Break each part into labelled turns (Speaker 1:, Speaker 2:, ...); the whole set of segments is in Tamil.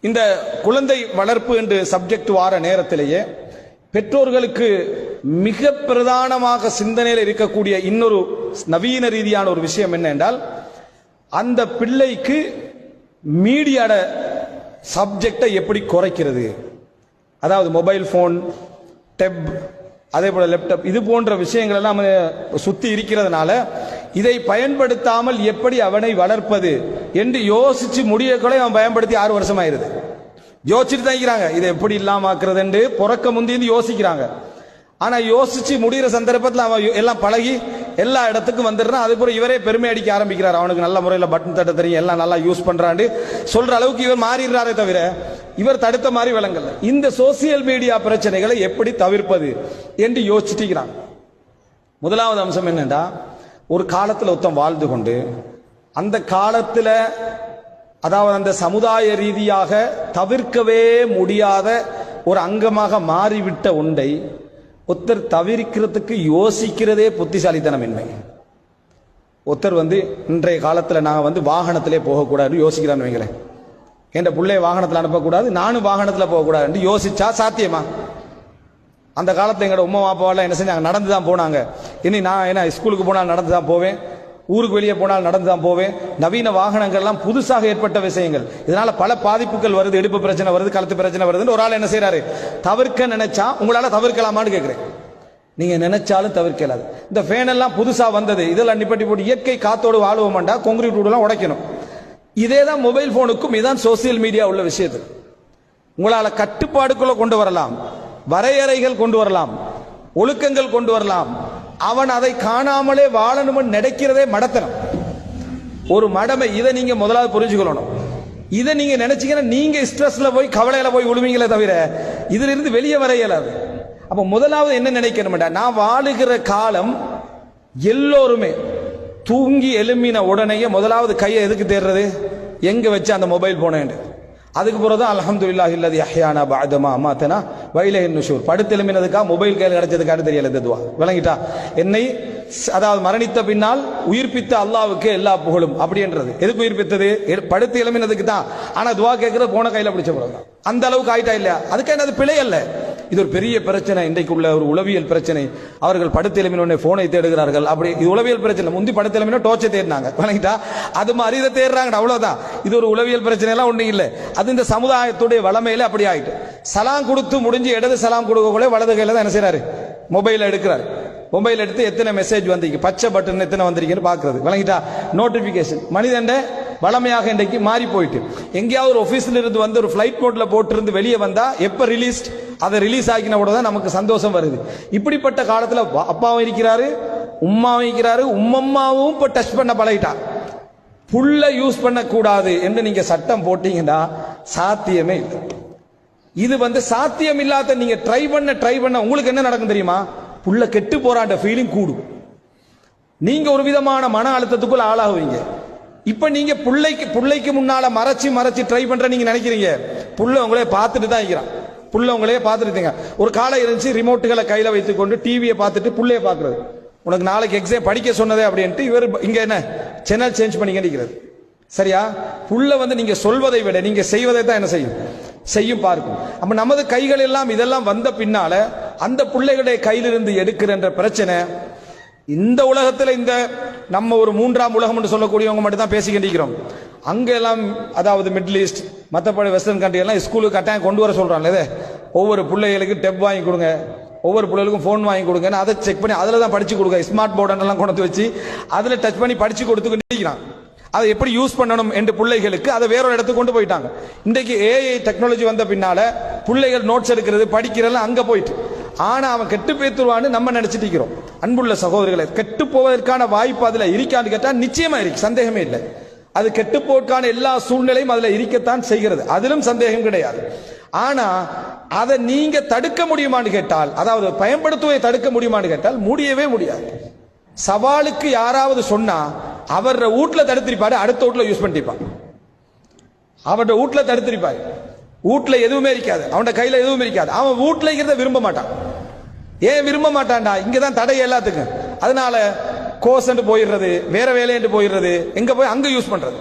Speaker 1: இந்த குழந்தை வளர்ப்பு என்று சப்ஜெக்ட் வார நேரத்திலேயே பெற்றோர்களுக்கு மிக பிரதானமாக சிந்தனையில் இருக்கக்கூடிய இன்னொரு நவீன ரீதியான ஒரு விஷயம் என்ன என்றால் அந்த பிள்ளைக்கு மீடியாட சப்ஜெக்டை எப்படி குறைக்கிறது? அதாவது மொபைல் ஃபோன் டெப் அதே போல லேப்டாப் இது போன்ற விஷயங்கள் எல்லாம் சுத்தி இருக்கிறதுனால இதை பயன்படுத்தாமல் எப்படி அவனை வளர்ப்பது என்று யோசிச்சு முடியக்குள்ளே அவன் பயன்படுத்தி ஆறு வருஷம் ஆயிருது யோசிச்சுட்டு தான் இருக்கிறாங்க. இதை எப்படி இல்லாம ஆக்குறதுன்னு பிறக்க முந்திந்து யோசிக்கிறாங்க. ஆனா யோசிச்சு முடிகிற சந்தர்ப்பத்தில் அவன் எல்லாம் பழகி எல்லா இடத்துக்கும் வந்துடுறான். அதுக்கப்புறம் இவரே பெருமை அடிக்க ஆரம்பிக்கிறார். அவனுக்கு நல்ல முறையில் பட்டன் தட்ட தெரியும். எல்லாம் நல்லா யூஸ் பண்றாண்டு சொல்ற அளவுக்கு இவர் மாறிடுறாரே தவிர இவர் தடுத்த மாதிரி விளங்கல இந்த சோசியல் மீடியா பிரச்சனைகளை எப்படி தவிர்ப்பது என்று யோசிச்சுட்டு முதலாவது அம்சம் என்னன்னா ஒரு காலத்தில் ஒருத்தன் வாழ்ந்து கொண்டு அந்த காலத்தில் அதாவது அந்த சமுதாய ரீதியாக தவிர்க்கவே முடியாத ஒரு அங்கமாக மாறிவிட்ட ஒன்றை ஒருத்தர் தவிர்க்கிறதுக்கு யோசிக்கிறதே புத்திசாலித்தனம் இன்மை ஒருத்தர் வந்து இன்றைய காலத்தில் நான் வந்து வாகனத்திலே போகக்கூடாதுன்னு யோசிக்கிறான்னு வைங்களேன். என் பிள்ளைய வாகனத்தில் அனுப்பக்கூடாது நானும் வாகனத்தில் போகக்கூடாதுன்னு யோசிச்சா சாத்தியமா? அந்த காலத்தில் எங்களோட உமா அப்பாவெல்லாம் என்ன செஞ்சாங்க? நடந்து தான் போனாங்க. இனி நான் என்ன ஸ்கூலுக்கு போனால் நடந்து தான் போவேன். ஊருக்கு வெளியே போனால் நடந்து தான் போவேன். நவீன வாகனங்கள்லாம் புதுசாக ஏற்பட்ட விஷயங்கள். இதனால பல பாதிப்புகள் வருது இடுப்பு பிரச்சனை வருது கழுத்து பிரச்சனை வருதுன்னு ஒரு ஆள் என்ன செய்யறாரு தவிர்க்க நினைச்சா உங்களால தவிர்க்கலாமான்னு கேட்கிறேன் நீங்க நினைச்சாலும் தவிர்க்கலாது. இந்த ஃபேன் எல்லாம் புதுசா வந்தது. இதெல்லாம் நிப்பட்டி போட்டு இயற்கை காத்தோடு வாழுவோம்டா கொங்கிரீட் வீடுலாம் உடைக்கணும். இதே தான் மொபைல் போனுக்கும் இதான் சோசியல் மீடியா உள்ள விஷயத்து. உங்களால கட்டுப்பாடுக்குள்ள கொண்டு வரலாம். வரையறைகள் கொண்டு வரலாம் ஒழுக்கங்கள் கொண்டு வரலாம். அவன் அதை காணாமலே வாழணும்னு நினைக்கிறதே மடத்தனம். ஒரு மடமை இதை நீங்க முதலாவது புரிஞ்சுக்கொள்ளணும். இதை நீங்க நினைச்சீங்கன்னா நீங்க ஸ்ட்ரெஸ்ல போய் கவலையில போய் விழுவீங்களே தவிர இதுல இருந்து வெளியே வர இயலாது. அப்ப முதலாவது என்ன நினைக்கணும்டா நான் வாழுகிற காலம் எல்லோருமே தூங்கி எழும்பின உடனேயே முதலாவது கையை எதுக்கு தேடுறது எங்க வச்சு அந்த மொபைல் போனேன் அதுக்கு பிறகு தான் அல்ஹம்துலில்லாஹி இல்லது அஹ்யானா பாதமா அமாத்தனா வைலஹின் நுஷூர். படுத்து எழும்பினதுக்கா மொபைல் கையில் கிடைச்சதுக்காக தெரியல இந்த துவா. விளங்கிட்டா? என்னை அதாவது மரணித்த பின்னால் உயிர்ப்பித்த அல்லாவுக்கு எல்லா புகழும். அப்படின்றது. எதுக்கு உயிர்ப்பித்தது? படுத்து எழும்பினதுக்கு தான். ஆனா துவா கேட்கறது போன கையில பிடிச்ச பிறகு அந்த அளவுக்கு ஆயிட்டா இல்லையா? அதுக்கு என்னது பிழை அல்ல. இது ஒரு பெரிய பிரச்சனை இன்றைக்கு உள்ள ஒரு உளவியல் பிரச்சனை. அவர்கள் படுத்து எழுப்பினோடனே போனை தேடுகிறார்கள். அப்படி இது உளவியல் பிரச்சனை. முந்தி படுத்து எழுப்பினா டோர்ச்சை தேடினாங்க. வணங்கிட்டா? அது மாதிரி இதை தேடுறாங்க அவ்வளவுதான். இது ஒரு உளவியல் பிரச்சனை எல்லாம் ஒண்ணும் இல்லை. அது இந்த சமுதாயத்துடைய வளமையில அப்படி ஆயிட்டு. சலாம் கொடுத்து முடிஞ்சு இடது சலாம் கொடுக்கக்குள்ளே வலது கையில தான் என்ன செய்யறாரு மொபைல் எடுக்கிறாரு. மொபைல் எடுத்து எத்தனை மெசேஜ் வந்திருக்கு? பச்சை பட்டன் எத்தனை வந்திருக்குன்னு பார்க்கறது. விளங்கிட்டா நோட்டிபிகேஷன் மனிதண்ட வளமையாக இன்றைக்கு மாறி போயிட்டு. எங்கேயாவது ஒரு ஆஃபீஸில் இருந்து வந்து ஒரு ஃப்ளைட் மோட்டில் போட்டிருந்து வெளியே வந்தால் எப்போ ரிலீஸ் அதை ரிலீஸ் ஆகின கூட தான் நமக்கு சந்தோஷம் வருது. இப்படிப்பட்ட காலத்தில் அப்பாவும் இருக்கிறாரு உம்மாவும் இருக்கிறாரு உம்மம்மாவும் இப்போ டச் பண்ண பழகிட்டா. புல்ல யூஸ் பண்ணக்கூடாது என்று நீங்க சட்டம் போட்டீங்கன்னா சாத்தியமே இல்லை. இது வந்து சாத்தியம் இல்லாத நீங்க ட்ரை பண்ண ட்ரை பண்ண உங்களுக்கு என்ன நடக்கும் தெரியுமா? புள்ள கெட்டு போறான்ற ஃபீலிங் கூடும். நீங்க ஒரு விதமான மன அழுத்தத்துக்குள்ள ஆளாகுவீங்க. இப்ப நீங்க பிள்ளைக்கு பிள்ளைக்கு முன்னால மறைச்சு மறைச்சு ட்ரை பண்ற நீங்க நினைக்கிறீங்க. புள்ள உங்களே பார்த்துட்டு தான் இருக்கிறான். புள்ள உங்களே பார்த்துருக்கீங்க ஒரு காலம் இருந்துச்சு ரிமோட்டுகளை கையில வைத்துக்கொண்டு டிவியை பார்த்துட்டு புள்ளைய பாக்குறது உனக்கு நாளைக்கு எக்ஸாம் படிக்க சொன்னதே அப்படின்ட்டு இவர் இங்க என்ன? சேனல் சேஞ்ச் பண்ணி நிற்கிறது சரியா? புள்ள வந்து நீங்க சொல்வதை விட நீங்க செய்வதை தான் என்ன செய்யும்? செய்யும் பார்க்கும். அப்ப நமது கைகள் எல்லாம் இதெல்லாம் வந்த பின்னால அந்த பிள்ளைகளுடைய கையிலிருந்து எடுக்கிற பிரச்சனை இந்த உலகத்தில் இந்த நம்ம ஒரு மூன்றாம் உலகம் என்று சொல்லக்கூடியவங்க மட்டும் தான் பேசிக்கிட்டு இருக்கிறோம் அங்க எல்லாம் அதாவது மிடில் ஈஸ்ட் மற்றபடி வெஸ்டர்ன் கண்ட்ரி எல்லாம் ஸ்கூலுக்கு கட்டாயம் கொண்டு வர சொல்கிறாங்களே இதே. ஒவ்வொரு பிள்ளைகளுக்கு டெப் வாங்கி கொடுங்க. ஒவ்வொரு பிள்ளைகளுக்கும் ஃபோன் வாங்கி கொடுங்கன்னு அதை செக் பண்ணி அதில் தான் படித்து கொடுங்க. ஸ்மார்ட் போர்டு எல்லாம் கொண்டு வச்சு அதில் டச் பண்ணி படித்து கொடுத்து இருக்கிறான். அதை எப்படி யூஸ் பண்ணணும் என்று பிள்ளைகளுக்கு அதை வேறொரு இடத்துக்கு கொண்டு போயிட்டாங்க. இன்றைக்கு ஏஐ டெக்னாலஜி வந்த பின்னால பிள்ளைகள் நோட்ஸ் எடுக்கிறது படிக்கிறதெல்லாம் அங்கே போயிட்டு. ஆனா அவன் கெட்டு பேத்துருவான்னு நம்ம நினச்சிட்டு இருக்கிறோம். அன்புள்ள சகோதரர்களை கெட்டு போவதற்கான வாய்ப்பு அதுல இருக்கான்னு கேட்டா நிச்சயமா இருக்கு சந்தேகமே இல்லை. அது கெட்டு போவதற்கான எல்லா சூழ்நிலையும் அதுல இருக்கத்தான் செய்கிறது அதிலும் சந்தேகம் கிடையாது. ஆனா அதை நீங்க தடுக்க முடியுமான்னு கேட்டால் அதாவது பயன்படுத்துவதை தடுக்க முடியுமான்னு கேட்டால் முடியவே முடியாது. சவாலுக்கு யாராவது சொன்னா அவர வீட்ல தடுத்திருப்பாரு அடுத்த வீட்ல யூஸ் பண்ணிப்பான். அவட வீட்ல தடுத்திருப்பாரு. வீட்ல எதுவுமே இருக்காது அவன் கையில எதுவுமே இருக்காது. அவன் வீட்ல இருக்கிறத விரும்ப மாட்டான். ஏன் விரும்ப மாட்டான்டா? இங்கே தான் தடை எல்லாத்துக்கும். அதனால கோசன்ட்டு போயிடுறது வேற வேலையன்ட்டு போயிடுறது எங்க போய் அங்க யூஸ் பண்றது.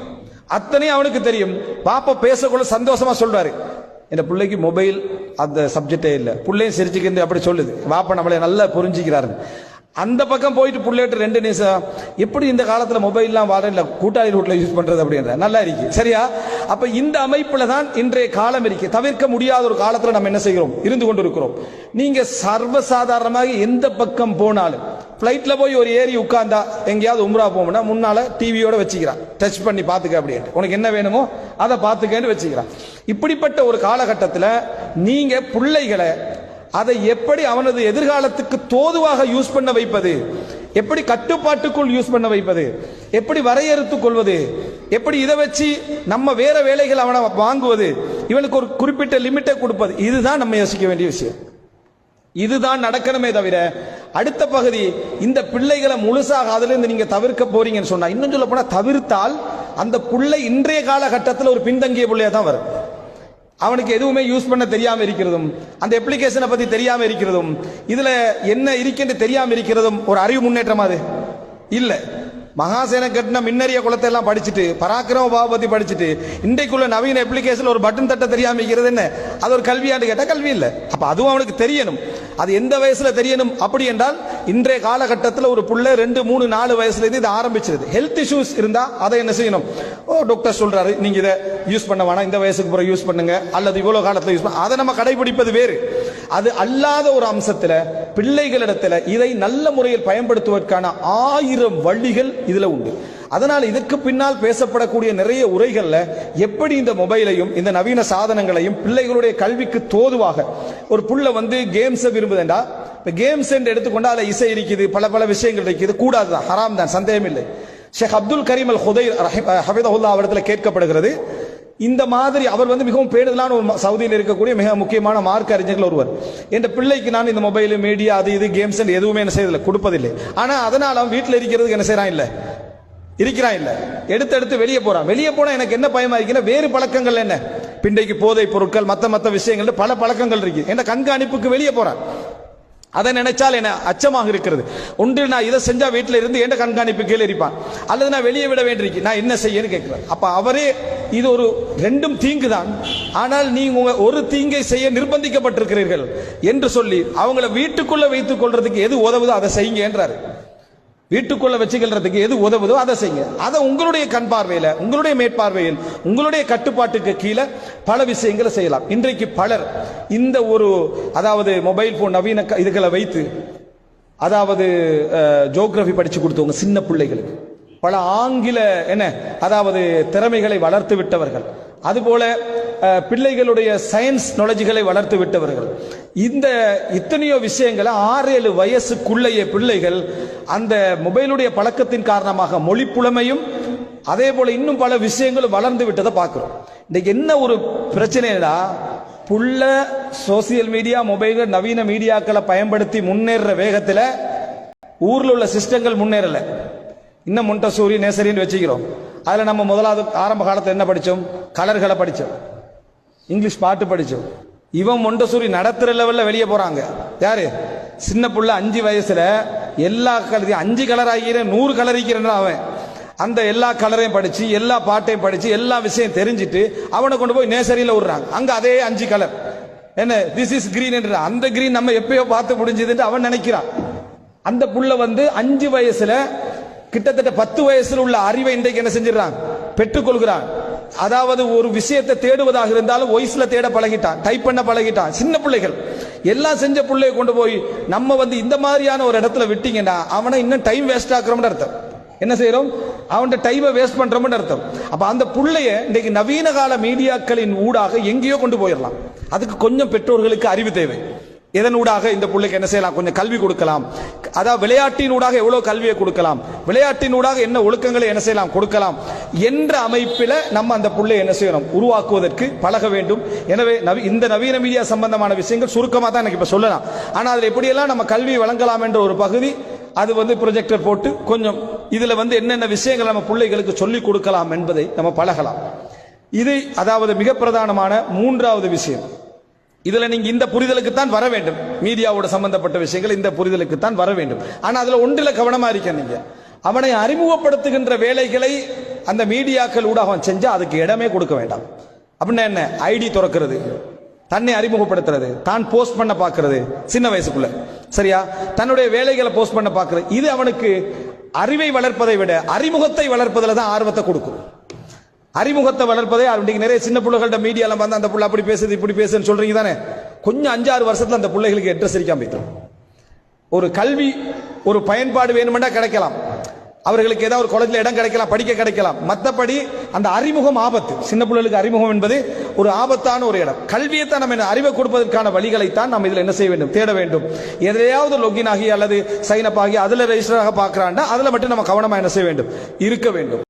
Speaker 1: அத்தனையும் அவனுக்கு தெரியும். பாப்பா பேசக்குள்ள சந்தோஷமா சொல்றாரு. இந்த பிள்ளைக்கு மொபைல் அந்த சப்ஜெக்டே இல்லை. பிள்ளையும் சிரிச்சுக்கிட்டு அப்படி சொல்லுது. வாப்பா நம்மளை நல்லா புரிஞ்சுக்கிறாரு அந்த பக்கம் போயிட்டு புள்ளேட்டு ரெண்டு நிமிஷம் எப்படி இந்த காலத்தில் மொபைல்லாம் வாட கூட்டாளி ரூட்டில் யூஸ் பண்ணுறது அப்படின்ற நல்லா இருக்கு. சரியா? அப்போ இந்த அமைப்பில் தான் இன்றைய காலம் இருக்கு. தவிர்க்க முடியாத ஒரு காலத்தில் நம்ம என்ன செய்கிறோம்? இருந்து கொண்டு இருக்கிறோம் நீங்கள் சர்வசாதாரணமாக எந்த பக்கம் போனாலும் ஃப்ளைட்டில் போய் ஒரு ஏறி உட்காந்தா எங்கேயாவது உம்ரா போகணும்னா முன்னால் டிவியோட வச்சுக்கிறான். டச் பண்ணி பார்த்துக்க அப்படின்ட்டு. உனக்கு என்ன வேணுமோ அதை பார்த்துக்கன்னு வச்சுக்கிறான். இப்படிப்பட்ட ஒரு காலகட்டத்தில் நீங்கள் பிள்ளைகளை அதை எப்படி அவனது எதிர்காலத்துக்கு தோதுவாக யூஸ் பண்ண வைப்பது? எப்படி கட்டுப்பாட்டுக்குள் யூஸ் பண்ண வைப்பது? எப்படி வரையறுத்துக் கொள்வது? எப்படி இதை வச்சு நம்ம வேற வேலைகள் அவனை வாங்குவது? இவனுக்கு ஒரு குறிப்பிட்ட லிமிட்டை கொடுப்பது. இதுதான் நம்ம யோசிக்க வேண்டிய விஷயம். இதுதான் நடக்கணுமே தவிர அடுத்த பகுதி இந்த பிள்ளைகளை முழுசாக அதிலிருந்து நீங்க தவிர்க்க போறீங்கன்னு சொன்னா இன்னும் சொல்ல போனா தவிர்த்தால் அந்த பிள்ளை இன்றைய காலகட்டத்தில் ஒரு பின்தங்கிய பிள்ளையா தான் வரும். அவனுக்கு எதுவுமே யூஸ் பண்ண தெரியாமல் இருக்கிறதும் அந்த அப்ளிகேஷனை பற்றி தெரியாமல் இருக்கிறதும் இதில் என்ன இருக்குன்னு தெரியாமல் இருக்கிறதும் ஒரு அறிவு முன்னேற்றமா அது? இல்லை. மகாசேன கட்டின மின்னறிய குளத்தை எல்லாம் படிச்சுட்டு பராக்கிரம பாபதி படிச்சுட்டு இன்றைக்குள்ள நவீன அப்ளிகேஷன் ஒரு பட்டன் தட்ட தெரியாம இருக்கிறது என்ன? அது ஒரு கல்வியாண்டு கேட்டால் கல்வி இல்லை. அப்ப அதுவும் அவனுக்கு தெரியணும். அது எந்த வயசுல தெரியணும்? அப்படி என்றால் இன்றைய காலகட்டத்தில் ஒரு புள்ள ரெண்டு மூணு நாலு வயசுல இருந்து இது ஆரம்பிச்சிருது. ஹெல்த் இஷ்யூஸ் இருந்தா அதை என்ன செய்யணும்? ஓ டாக்டர் சொல்றாரு நீங்க இதை யூஸ் பண்ண வேணாம். இந்த வயசுக்கு பிறகு யூஸ் பண்ணுங்க. அல்லது இவ்வளவு காலத்தில் யூஸ் பண்ண அதை நம்ம கடைபிடிப்பது வேறு. அது அல்லாத ஒரு அம்சத்தில் பிள்ளைகளிடத்தில் இதை நல்ல முறையில் பயன்படுத்துவதற்கான ஆயிரம் வழிகள் இதில் உண்டு. அதனால் இதற்கு பின்னால் பேசப்படக்கூடிய நிறைய உரைகளில் எப்படி இந்த மொபைலையும் இந்த நவீன சாதனங்களையும் பிள்ளைகளுடைய கல்விக்கு தோதுவாக ஒரு புள்ள வந்து கேம்ஸை விரும்புதேண்டா? இப்போ கேம்ஸ் என்று எடுத்துக்கொண்டால் அதில் இசை இருக்குது பல பல விஷயங்கள் இருக்குது. கூடாதுதான் ஹராம் தான் சந்தேகம் இல்லை ஷேக் அப்துல் கரீம் அல் ஹுதை ஹபிதஹுல்லா அவரிடத்தில் கேட்கப்படுகிறது இந்த மாதிரி அவர் வந்து மிகவும் பேடுதலான ஒரு சவுதியில் இருக்கக்கூடிய மிக முக்கியமான மார்க் அறிஞர்கள் ஒருவர். என் பிள்ளைக்கு நான் இந்த மொபைல் மீடியா அது இது கேம்ஸ் எதுவுமே என்ன செய்யல கொடுப்பதில்லை. ஆனா அதனால அவன் வீட்டில் இருக்கிறதுக்கு என்ன செய்யறான் இல்ல. இருக்கிறான் இல்ல. எடுத்து எடுத்து வெளியே போறான். வெளியே போனா எனக்கு என்ன பயமா இருக்குன்னா வேறு பழக்கங்கள் என்ன? பிண்டைக்கு போதை பொருட்கள் மத்த மத்த விஷயங்கள் பல பழக்கங்கள் இருக்கு. என்ன கண்காணிப்புக்கு வெளியே போறான். அதை நினைச்சால் என்ன? அச்சமாக இருக்கிறது. ஒன்று நான் இதை செஞ்சா வீட்டில் இருந்து என்ன கண்காணிப்பு கீழே இருப்பான் அல்லது நான் வெளியே விட வேண்டியிருக்கு. நான் என்ன செய்யன்னு கேட்கிறேன் அப்ப அவரே இது ஒரு ரெண்டும் தீங்கு தான் ஆனால் நீங்க ஒரு தீங்கை செய்ய நிர்பந்திக்கப்பட்டிருக்கிறீர்கள் என்று சொல்லி அவங்கள வீட்டுக்குள்ள வைத்துக் கொள்றதுக்கு எது உதவுதோ அதை செய்யுங்க என்றார். வீட்டுக்குள்ள வச்சுக்கிறதுக்கு எது உதவுதோ அதை செய்யுங்க. அதை உங்களுடைய கண் பார்வையில உங்களுடைய மேற்பார்வையில் உங்களுடைய கட்டுப்பாட்டுக்கு கீழே பல விஷயங்களை செய்யலாம். இன்றைக்கு பலர் இந்த ஒரு அதாவது மொபைல் போன் நவீன க- இதுகளை வைத்து அதாவது ஜோக்ரஃபி படிச்சு கொடுத்தவங்க சின்ன பிள்ளைகளுக்கு. பல ஆங்கில என்ன அதாவது திறமைகளை வளர்த்து விட்டவர்கள். அதுபோல பிள்ளைகளுடைய சயின்ஸ் நாலேஜ்களை வளர்த்து விட்டவர்கள். இந்த இத்தனையோ விஷயங்களை ஆறு ஏழு வயசுக்குள்ளைய பிள்ளைகள் அந்த மொபைலுடைய பழக்கத்தின் காரணமாக மொழி புலமையும் அதே போல இன்னும் பல விஷயங்களும் வளர்ந்து விட்டதை பார்க்குறோம். இன்னைக்கு என்ன ஒரு பிரச்சனைனா புள்ள சோசியல் மீடியா மொபைல்கள் நவீன மீடியாக்களை பயன்படுத்தி முன்னேற வேகத்தில் ஊரில் உள்ள சிஸ்டங்கள் முன்னேறலை. இன்னும் முண்டசூரி நேசரின்னு வச்சுக்கிறோம். அதில் நம்ம முதலாவது ஆரம்ப காலத்தில் என்ன படித்தோம் கலர்களை படித்தோம் இங்கிலீஷ் பாட்டு படித்தோம் இவன் மொண்டசூரி நடத்துகிற லெவலில் வெளியே போகிறாங்க யார்? சின்ன புள்ள அஞ்சு வயசில் எல்லா கலர் அஞ்சு கலர் ஆகிற நூறு கலர் ஆகிறேன் அவன். அந்த எல்லா கலரையும் படித்து எல்லா பாட்டையும் படித்து எல்லா விஷயம் தெரிஞ்சிட்டு அவனை கொண்டு போய் நேசரியில் விடுறாங்க. அங்கே அதே அஞ்சு கலர் என்ன? திஸ் இஸ் கிரீன் என்ற. அந்த கிரீன் நம்ம எப்பயோ பார்த்து முடிஞ்சதுன்னு அவன் நினைக்கிறான். அந்த புள்ள வந்து அஞ்சு வயசுல கிட்டத்தட்ட பத்து வயசுல உள்ள அறிவை இன்றைக்கு என்ன செஞ்சிடறான்? பெற்றுக்கொள்கிறான். அதாவது ஒரு விஷயத்தை தேடுவதாக இருந்தாலும் வயசுல தேட பழகிட்டான். டைப் பண்ண பழகிட்டான். சின்ன பிள்ளைகள். எல்லாம் செஞ்ச பிள்ளைய கொண்டு போய் நம்ம வந்து இந்த மாதிரியான ஒரு இடத்துல விட்டீங்கன்னா அவனை இன்னும் டைம் வேஸ்ட் ஆக்குறோம்னு அர்த்தம். என்ன செய்யறோம் அவன்கிட்ட டைமை வேஸ்ட் பண்றோம்னு அர்த்தம். அப்ப அந்த பிள்ளைய இன்னைக்கு நவீன கால மீடியாக்களின் ஊடாக எங்கேயோ கொண்டு போயிடலாம். அதுக்கு கொஞ்சம் பெற்றோர்களுக்கு அறிவு தேவை. இதனூடாக இந்த பிள்ளைக்கு என்ன செய்யலாம்? கொஞ்சம் கல்வி கொடுக்கலாம். அதாவது விளையாட்டினூடாக எவ்வளவு கல்வியை கொடுக்கலாம்? விளையாட்டினூடாக என்ன ஒழுக்கங்களை என்ன செய்யலாம்? கொடுக்கலாம். என்ற அமைப்பில் நம்ம அந்த பிள்ளை என்ன செய்யணும்? உருவாக்குவதற்கு பழக வேண்டும். எனவே இந்த நவீன மீடியா சம்பந்தமான விஷயங்கள் சுருக்கமாக தான் எனக்கு இப்போ சொல்லலாம். ஆனால் அதில் எப்படியெல்லாம் நம்ம கல்வி வழங்கலாம் என்ற ஒரு பகுதி அது வந்து ப்ரொஜெக்டர் போட்டு கொஞ்சம் இதில் வந்து என்னென்ன விஷயங்கள் நம்ம பிள்ளைகளுக்கு சொல்லிக் கொடுக்கலாம் என்பதை நம்ம பழகலாம். இது அதாவது மிக பிரதானமான மூன்றாவது விஷயம். இதுல நீங்க இந்த புரிதலுக்கு தான் வர வேண்டும். மீடியாவோட சம்பந்தப்பட்ட விஷயங்கள் இந்த புரிதலுக்கு தான் வர வேண்டும். ஆனா அதுல ஒன்றில் கவனமா இருக்க நீங்க. அவனை அறிமுகப்படுத்துகின்ற வேலைகளை அந்த மீடியாக்கள் ஊடாகம் செஞ்சா அதுக்கு இடமே கொடுக்க வேண்டாம். அப்படின்னா என்ன? ஐடி திறக்கிறது. தன்னை அறிமுகப்படுத்துறது. தான் போஸ்ட் பண்ண பார்க்கறது சின்ன வயசுக்குள்ள. சரியா? தன்னுடைய வேலைகளை போஸ்ட் பண்ண பார்க்கறது இது அவனுக்கு அறிவை வளர்ப்பதை விட அறிமுகத்தை வளர்ப்பதில் தான் ஆர்வத்தை கொடுக்கும். அறிமுகத்தை வளர்ப்பதே இன்னைக்கு நிறைய சின்ன பிள்ளைகள்ட்ட மீடியாலாம் வந்து அந்த பிள்ளை அப்படி பேசுது இப்படி பேசுன்னு சொல்றீங்க தானே? கொஞ்சம் அஞ்சாறு வருஷத்துல அந்த பிள்ளைகளுக்கு அட்ரஸ் இருக்காம போய்த்தோம் ஒரு கல்வி ஒரு பயன்பாடு வேணுமெண்டா கிடைக்கலாம். அவர்களுக்கு ஏதாவது ஒரு குளத்தில் இடம் கிடைக்கலாம் படிக்க கிடைக்கலாம். மற்றபடி அந்த அறிமுகம் ஆபத்து. சின்ன பிள்ளைகளுக்கு அறிமுகம் என்பது ஒரு ஆபத்தான ஒரு இடம். கல்வியைத்தான் நம்ம என்ன அறிவை கொடுப்பதற்கான வழிகளைத்தான் நம்ம இதில் என்ன செய்ய வேண்டும்? தேட வேண்டும். எதையாவது லொகின் ஆகி அல்லது சைன் அப் ஆகி அதில் ரெஜிஸ்டர் ஆக அதில் மட்டும் நம்ம கவனமாக என்ன செய்ய வேண்டும்? இருக்க வேண்டும்.